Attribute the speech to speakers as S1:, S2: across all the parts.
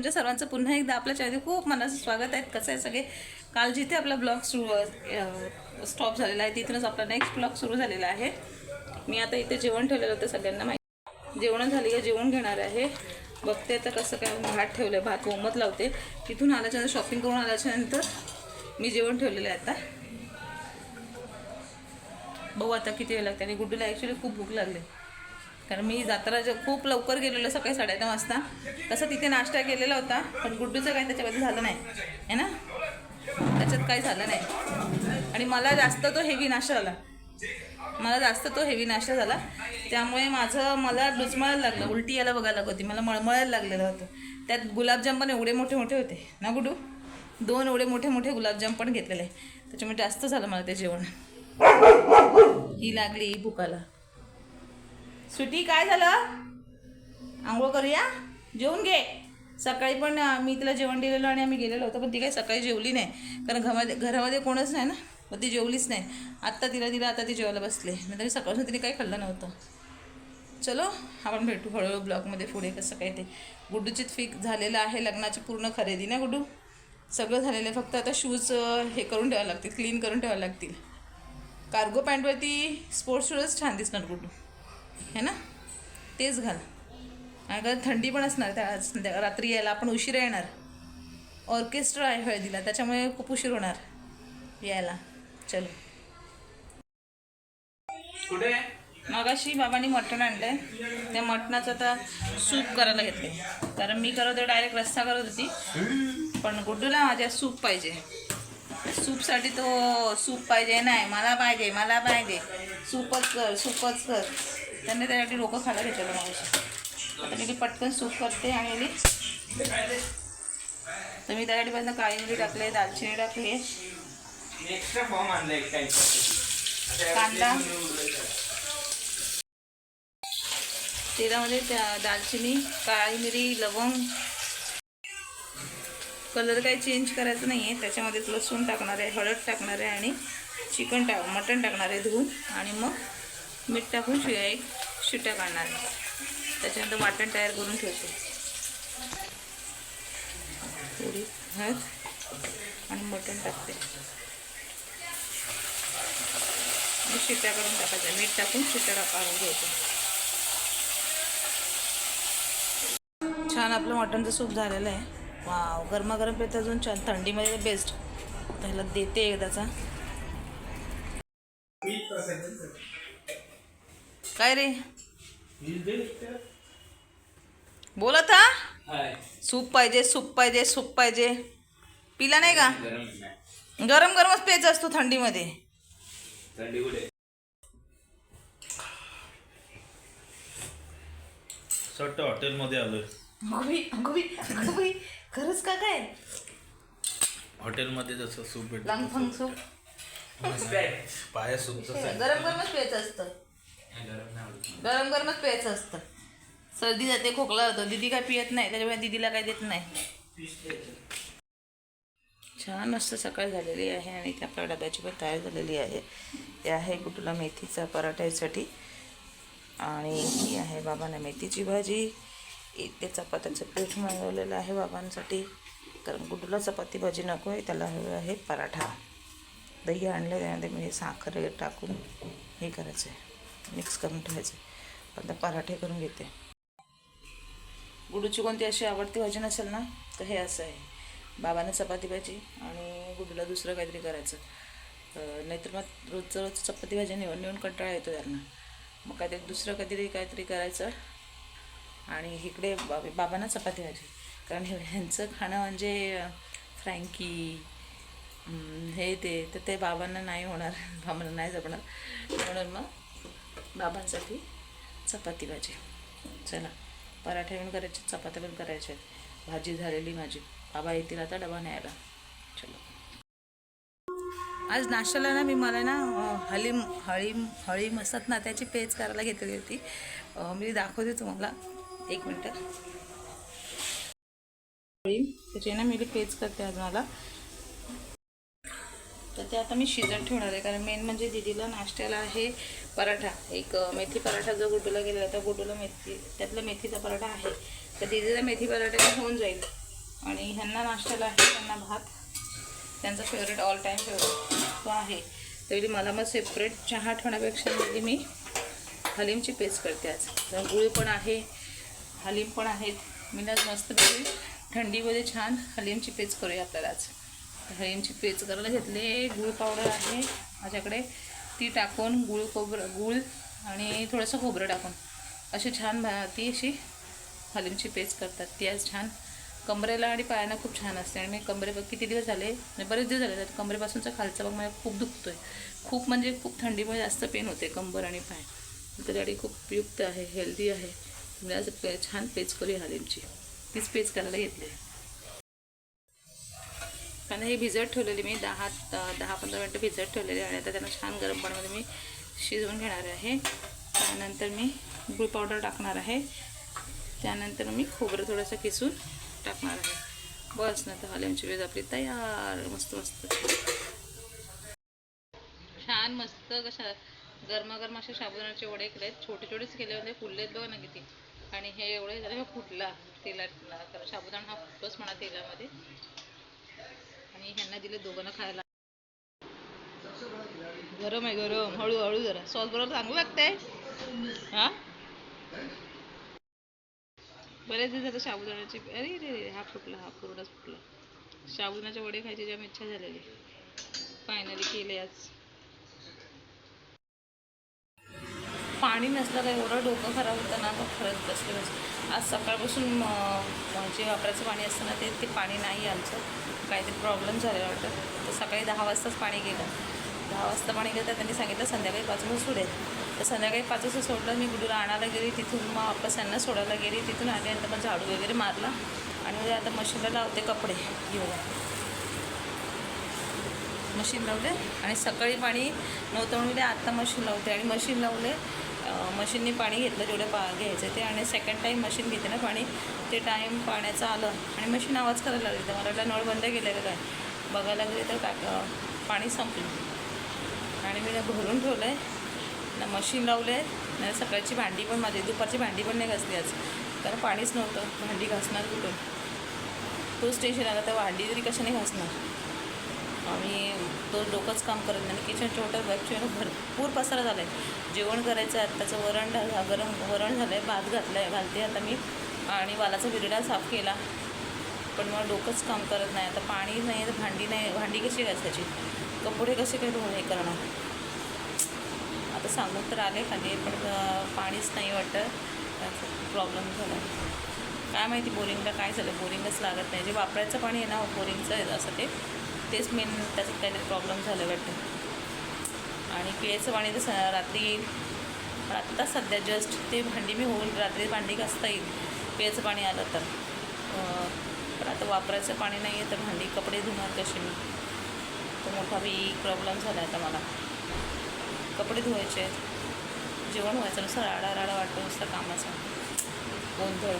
S1: तुमच्या सर्वांचं पुन्हा एकदा आपल्या चॅनल खूप मनाचं स्वागत आहे. कसं आहे सगळे? काल जिथे आपला ब्लॉग सुरू स्टॉप झालेला आहे तिथूनच आपला नेक्स्ट ब्लॉग सुरू झालेला आहे. मी आता इथे जेवण ठेवलेलं होतं सगळ्यांना माहिती. जेवण झाली का जेवण घेणार आहे. बघते आता कसं काय भात ठेवलं आहे भात ओमत लावते. तिथून आल्याच्यानंतर शॉपिंग करून आल्याच्यानंतर मी जेवण ठेवलेलं आहे आता. बघू आता किती वेळ लागते आणि गुड्डूला ॲक्च्युली खूप भूक लागली. कारण मी जाताना जे खूप लवकर गेलेलो सकाळी साडेदहा वाजता तसं तिथे नाश्ता केलेला होता पण गुड्डूचं काही त्याच्यामध्ये झालं नाही. आहे ना? त्याच्यात काही झालं नाही. आणि मला जास्त तो हेवी नाश्ता झाला. मला जास्त तो हेवी नाश्ता झाला. त्यामुळे माझं मला डुचमळायला लागलं. उलटी यायला बघायला लागत होती. मला मळमळायला लागलेलं होतं. त्यात गुलाबजाम पण एवढे मोठे मोठे होते. ना गुडू दोन एवढे मोठे मोठे गुलाबजाम पण घेतलेले. त्याच्यामुळे जास्त झालं मला ते जेवण. ही लागली ही भुकाला. सुटी काय झालं? आंघोळ करूया? जेवून घे. सकाळी पण मी तिला जेवण दिलेलं आणि आम्ही गेलेलो होतो पण ती काही सकाळी जेवली नाही. कारण घरामध्ये घरामध्ये कोणच नाही ना मग ती जेवलीच नाही. आत्ता तिला तिला आता ती जेवायला बसले. नाही तरी सकाळपासून तिने काही खाल्लं नव्हतं. चलो आपण भेटू हळूहळू ब्लॉगमध्ये पुढे कसं काय ते. गुड्डूचीच फिक झालेलं आहे लग्नाची पूर्ण खरेदी ना गुड्डू? सगळं झालेलं आहे. फक्त आता शूज हे करून ठेवावे लागतील क्लीन करून ठेवावे लागतील. कार्गो पॅन्टवरती स्पोर्ट्स शूजच छान दिसणार गुड्डू. है ना? तेच घाल. आणि थंडी पण असणार त्या रात्री यायला. आपण उशिरा येणार. ऑर्केस्ट्रा आहे हळदीला. त्याच्यामुळे खूप उशीर होणार यायला. चलो. मगाशी बाबांनी मटण आणलंय. त्या मटणाचं आता सूप करायला घेतले कारण मी करत होते डायरेक्ट रस्सा करत होती. पण गुड्डूला माझ्या सूप पाहिजे. सूपसाठी तो सूप पाहिजे. नाही मला पाहिजे मला पाहिजे. सूपच कर सूपच कर. त्यांनी त्यासाठी डोकं खायला घेतलेलं मगाशी आता मी पटकन सूप करते आणि तर मी त्यासाठी पहिल्यांदा काळी मिरी टाकले दालचिनी टाकली. कांदा. तेलामध्ये त्या दालचिनी काळी मिरी लवंग. कलर काही चेंज करायचं नाही आहे त्याच्यामध्ये लसूण टाकणार आहे हळद टाकणार आहे आणि चिकन टाक मटण टाकणार आहे धुवून. आणि मग मीठ टाकून शिया एक शिट्या काढणार त्याच्यानंतर वाटण तयार करून ठेवते. थोडी हळद आणि मटण टाकते. शिट्या शिट्ट्या करून टाकायच्या. मीठ टाकून शिट्या काढून घ्यायचं छान आपलं मटणचं सूप झालेलं आहे. वाव गरमागरम पेत अजून छान. थंडीमध्ये बेस्ट त्याला देते एकदाचा. काय रे? बोलत हा सूप पाहिजे सूप पाहिजे सूप पाहिजे. पिला नाही का?
S2: गरम
S1: गरमच प्यायचा असतो थंडीमध्ये.
S2: थंडी कुठे?
S3: वाटतं हॉटेलमध्ये आलोय.
S1: अगवी खरंच का काय?
S3: हॉटेलमध्ये जसं सूप भेटतं
S1: सूप.
S3: पाया सूप.
S1: गरम गरमच प्यायचं असतं.
S2: गरम
S1: गरमच प्यायचं असतं. सर्दी जाते खोकला होतो दिदी काय पियत नाही त्याच्यामुळे दिदीला काय देत नाही. छान मस्त सकाळ झालेली आहे आणि त्या आपल्या डब्याची पण तयार झालेली आहे. ते आहे कुठला मेथीचा पराठ्यासाठी आणि ही आहे बाबांना मेथीची भाजी. इथे चपात्याचं पीठ मागवलेलं आहे बाबांसाठी. कारण गुड्डूला चपाती भाजी नको आहे त्याला हवं आहे पराठा. दही आणलं त्यामध्ये मी साखर टाकून हे करायचं आहे मिक्स करून ठेवायचं. पण आता पराठे करून घेते. गुडूची कोणती अशी आवडती भाजी नसेल ना तर हे असं आहे. बाबांना चपाती भाजी आणि गुडूला दुसरं काहीतरी करायचं. नाहीतर मग रोजचं रोज चपाती भाजी निवड निवडून कंटाळा येतो त्यांना. मग काहीतरी दुसरं काहीतरी काहीतरी करायचं आणि इकडे बाबा बाबांना चपाती भाजी. कारण हे ह्यांचं खाणं म्हणजे फ्रँकी हे ते तर ते बाबांना नाही होणार. बाबांना नाही जपणार म्हणून मग बाबांसाठी चपाती भाजी. चला पराठे पण करायचे चपात्या पण करायच्या आहेत. भाजी झालेली माझी. बाबा येतील आता डबा न्यायला. चलो. आज नाश्त्याला ना मी मला ना हळीम हळीम हळीम असतात ना त्याची पेज करायला घेतली होती. मी दाखवते तुम्हाला. एक मिनटं. हळीम त्याची ना मी पेज करते आज मला. तर ते आता मी शिजत ठेवणार आहे. कारण मेन म्हणजे दिदीला नाश्त्याला आहे पराठा. एक मेथी पराठा जो गुडूला गेलेला तर गुडूला मेथी त्यातला मेथीचा पराठा आहे. तर दिदीला मेथी पराठा होऊन जाईल. आणि ह्यांना नाश्त्याला आहे त्यांना भात. त्यांचा फेवरेट ऑल टाईम फेवरेट तो आहे. तरी मला मग सेपरेट चहा ठेवण्यापेक्षा म्हणजे मी हलीमची पेस्ट करते आज. तर पण आहे हलीम पण आहेत. मी ना आज मस्तपैकी थंडीमध्ये छान हलीमची पेस्ट करूया आपल्याला आज. हलीमची पेच करायला घेतले. गुळ पावडर आहे माझ्याकडे. ती टाकून गुळ खोबरं गुळ आणि थोडंसं खोबरं टाकून. अशी छान भा ती अशी हलीमची पेच करतात. ती आज छान कमरेला आणि पायांना खूप छान असते. आणि मी कमरे बघ किती दिवस झाले? म्हणजे बरेच दिवस झाले. तर कमरेपासूनचा खालचा भाग मला खूप दुखतो आहे खूप म्हणजे खूप थंडीमुळे जास्त पेन होते कंबर आणि पाय. त्याच्यासाठी खूप उपयुक्त आहे हेल्दी आहे. मी आज पे- छान पेच करूया हलीमची. तीच पेच करायला घेतली आहे. कारण हे भिजत ठेवलेली मी दहा दहा पंधरा मिनटं भिजत ठेवलेली आणि आता त्यांना छान गरम पाण्यामध्ये मी शिजवून घेणार आहे. त्यानंतर मी गुळ पावडर टाकणार आहे. त्यानंतर मी खोबरं थोडंसं किसून टाकणार आहे. बस ना तर आमची वेज आपली तयार. मस्त मस्त. छान मस्त कशा गरमागरम असे साबुदाण्याचे वडे केले छोटे छोटेच केले होते. फुललेत बघा ना किती. आणि हे एवढे झाले फुटला तेलात तर साबुदाणा हा फुटतोच म्हणा तेलामध्ये. आणि ह्यांना दिले दोघांना खायला. गरम आहे गरम. हळूहळू जरा. सॉस बरोबर चांगलं लागतंय. हा? बरेच दिवस आता साबुदाण्याचे अरे रे रे हा फुटला हा पूर्णच फुटला. साबुदाण्याचे वडे खायची जाम इच्छा झालेली. फायनली केले आज. पाणी नसलं काही एवढं डोकं खराब होतं ना खरंच बसले बस आज सकाळपासून जे म्हणजे वापराचं पाणी असतं ना ते ते पाणी नाही आमचं काहीतरी प्रॉब्लेम झालेला वाटतं तर सकाळी दहा वाजताच पाणी गेलं. दहा वाजता पाणी गेलं तर त्यांनी सांगितलं संध्याकाळी पाच वाजता सोडेल. तर संध्याकाळी पाच वाजता सोडलं मी गुडूला आणायला गेली. तिथून मग वापस यांना सोडायला गेली. तिथून आल्यानंतर मग झाडू वगैरे मारला. आणि म्हणजे आता मशीनला लावते कपडे घेऊन. मशीन लावले आणि सकाळी पाणी नव्हतं म्हणून आत्ता मशीन लावते. आणि मशीन लावले मशीनने पाणी घेतलं जेवढं पा घ्यायचं ते. आणि सेकंड टाईम मशीन घेते ना पाणी ते टाईम पाण्याचं आलं आणि मशीन आवाज करायला लागली. तर मला वाटलं नळ बंद केलेलं काय? बघायला गेले तर का पाणी संपलं. आणि मी भरून ठेवलं आहे ना मशीन लावलं आहे नाही सकाळची भांडी पण माझी दुपारची भांडी पण नाही घासली आज. कारण पाणीच नव्हतं. भांडी घासणार कुठून तोच टेन्शन आला तर भांडी तरी कशाने घासणार? आम्ही तो डोकंच काम करत नाही. किचन छोटं बॅगचे भरपूर पसारा झाला आहे जेवण करायचं आहे आत्ताचं वरण झालं गरम वरण झालं आहे भात घातलं आहे घालते आता मी. आणि वालाचा विरडा साफ केला. पण मग डोकंच काम करत नाही. आता पाणी नाही तर भांडी नाही. भांडी कशी घासायची कपडे कसे काय धुवून हे करणार? आता सांगून तर आले खाली पण पाणीच नाही वाटतं. प्रॉब्लेम झाला काय माहिती बोरिंगला काय झालं बोरिंगच लागत नाही. जे वापरायचं पाणी आहे ना हो, बोरिंगचं आहे असं ते. तेच मेन त्याच्यात काहीतरी प्रॉब्लेम झालं वाटतं. आणि पिण्याचं पाणी तर स- रात्री येईल पण आत्ता सध्या जस्ट ते भांडी मी होऊन रात्री भांडी घासता येईल पिण्याचं पाणी आलं तर. पण आता वापरायचं पाणी नाही आहे तर भांडी कपडे धुणार कशी मी? तो मोठा बी प्रॉब्लेम झाला आता मला. कपडे धुवायचे आहेत जेवण व्हायचं नुसतं राडा राडा वाटतो नुसतं कामाचा. गोंधळ.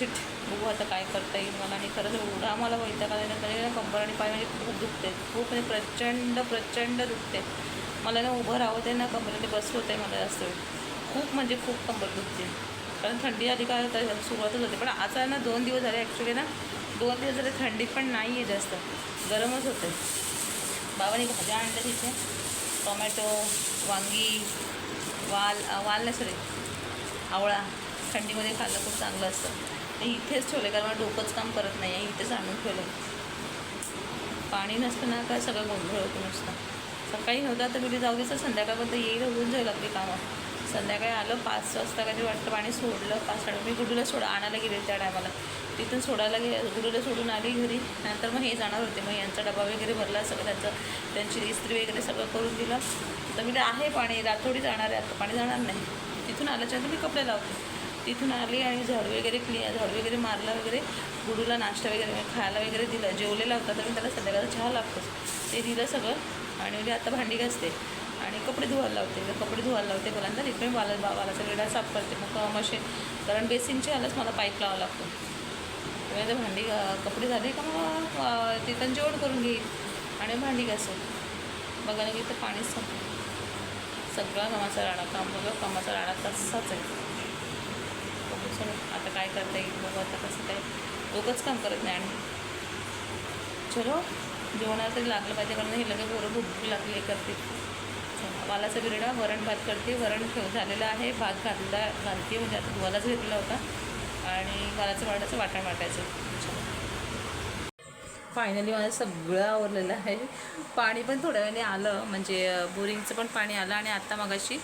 S1: शिट बघू आता काय करता येईल मला. आणि खरंच एवढा मला वैताग आला तरी ना कंबर आणि पाय म्हणजे खूप दुखते खूप म्हणजे प्रचंड प्रचंड दुखते मला ना उभं राहत आहे ना कंबरमध्ये बस होत आहे मला जास्त वेळ खूप म्हणजे खूप कंबर दुखते कारण थंडी आली का तर सुरुवातच होते. पण आता ना दोन दिवस झाले ॲक्च्युली ना दोन दिवस झाले थंडी पण नाही आहे जास्त. गरमच होते बाबाने भाज्या आणल्या तिथे. टोमॅटो वांगी वाल वाल नाही सॉरी आवळा. थंडीमध्ये खाल्लं खूप चांगलं असतं. ते इथेच ठेवले कारण मला डोकंच काम करत नाही आहे इथेच आणून ठेवलं पाणी नसतं ना काय सगळं गोंधळ होतो नुसतं. सकाळी नव्हतं तर मी जाऊ दे संध्याकाळपर्यंत येईल होऊन जाईल आपली कामं. संध्याकाळी आलं पाच वाजता कधी वाटतं पाणी सोडलं पाच साडे मी गुडूला सोडा आणायला गेले त्या टायमाला. तिथून सोडायला गे गुडूला सोडून आली घरी. नंतर मग हे जाणार होते. मग यांचा डबा वगैरे भरला सगळं त्यांचं त्यांची इस्त्री वगैरे सगळं करून दिलं. तर मी आहे पाणी रातोडी जाणार आहे आता. पाणी जाणार नाही. तिथून आल्याच्यानंतर मी कपडे लावते. तिथून आली आणि झाडू वगैरे क्ली झाडू वगैरे मारला वगैरे गुडूला नाश्ता वगैरे खायला वगैरे दिला. जेवलेला होता तर मी त्याला संध्याकाळचा चहा लागतो ते दिलं सगळं आणि म्हणजे आता भांडी घासते आणि कपडे धुवायला लावते. तर कपडे धुवायला लावते पहिल्यांदा. तिकडे वाला वालाचा वेडा साफ करते. मग मशीन कारण बेसिनचे आलंच मला पाईप लावा लागतो. तेव्हा तर भांडी कपडे झाले का मग तिथं जेवण करून घेईल आणि भांडी घासेल. बघायला गेलं तर पाणीच संपलं सगळा कामाचा राणा काम बघा कामाचा राणा तसाच आहे. बघू आता काय करता येईल बघू आता कसं काय. डोकंच काम करत नाही आणि. चलो जेवणाला तरी लागलं पाहिजे कारण हे लगेच बरोबर भूक लागली करते चला, वालाचा बिरडा वरण भात करते. वरण ठेव झालेलं आहे. भात घातला घालते. म्हणजे आता धुवायलाच घेतला होता. आणि वालाचं वाटाचं वाटण वाटायचं. फायनली माझं सगळं आवरलेलं आहे. पाणी पण थोड्या वेळाने आलं. म्हणजे बोरिंगचं पण पाणी आलं आणि आत्ता मगाशी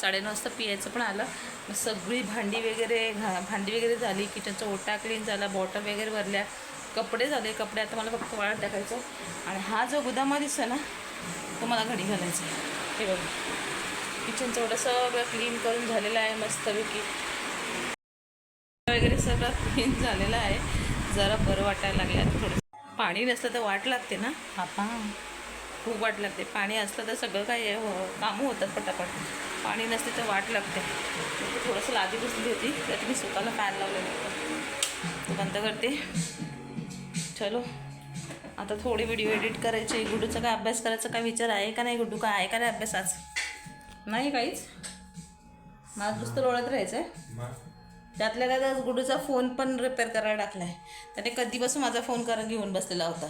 S1: साडेनऊ वाजता पियाचं पण आलं. मग सगळी भांडी वगैरे घा भांडी वगैरे झाली. किचनचा ओटा क्लीन झाला. बॉटल वगैरे भरल्या. कपडे झाले. कपडे आता मला फक्त वाळत टाकायचं आणि हा जो गुदामा दिसतो ना तो मला घडी घालायचा आहे. हे बघा. किचनचं ओटा सगळं क्लीन करून झालेलं आहे मस्तपैकी. वगैरे सगळं क्लीन झालेलं आहे. जरा बरं वाटायला लागलं थोडं पाणी नसलं तर वाट लागते ना? आपा खूप वाट लागते. पाणी असलं तर सगळं काही हो कामं होतात पटापट. पाणी नसते तर वाट लागते. थोडंसं लादी बसली होती त्यात मी स्वतःला फॅन लावलेलं होतं. तो बंद करते. चलो. आता थोडी व्हिडिओ एडिट करायची. गुड्डूचा काय अभ्यास करायचा काय विचार आहे का नाही गुड्डू? काय आहे का नाही अभ्यास आज? नाही काहीच. माझं पुस्तक ओळख राहायचं आहे त्यातल्या त्यात आज गुडूचा फोन पण रिपेअर करायला टाकला आहे त्याने कधीपासून माझा फोन करून घेऊन बसलेला होता.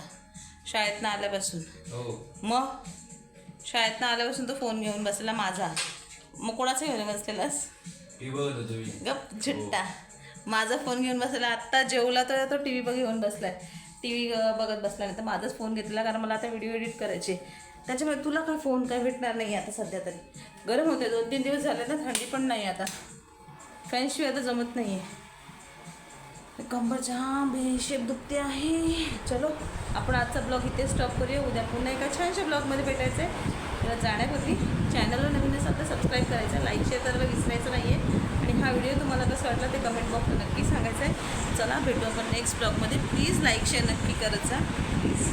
S1: शाळेतनं आल्यापासून.
S2: हो.
S1: मग? शाळेतनं आल्यापासून तो फोन घेऊन बसलेला माझा. मग कोणाचा घेऊन बसलेलास? गप झिट्टा. माझा फोन घेऊन बसलेला. आत्ता जेवला तर तो टी व्ही बघ घेऊन बसलाय. टी व्ही बघत बसला नाही तर माझाच फोन घेतला कारण मला आता व्हिडिओ एडिट करायचे. त्याच्यामुळे तुला काय फोन काय भेटणार नाही आता सध्या तरी. गरम होते दोन तीन दिवस झाले ना थंडी पण नाही आता. फॅनशिवाय आता जमत नाही आहे कंबर जाम बेशेप दुखते आहे. चलो आपण आजचा ब्लॉग इथे स्टॉप करूया. उद्या पुन्हा एका छानशा ब्लॉगमध्ये भेटायचं आहे तर जाण्यापूर्वी चॅनलला नवीन असाल तर सबस्क्राईब करायचं लाईक शेअर करायला विसरायचं नाही आहे आणि हा व्हिडिओ तुम्हाला कसं वाटला ते कमेंट बॉक्सला नक्की सांगायचं आहे चला भेटू आपण नेक्स्ट ब्लॉगमध्ये प्लीज लाईक शेअर नक्की करत जा. प्लीज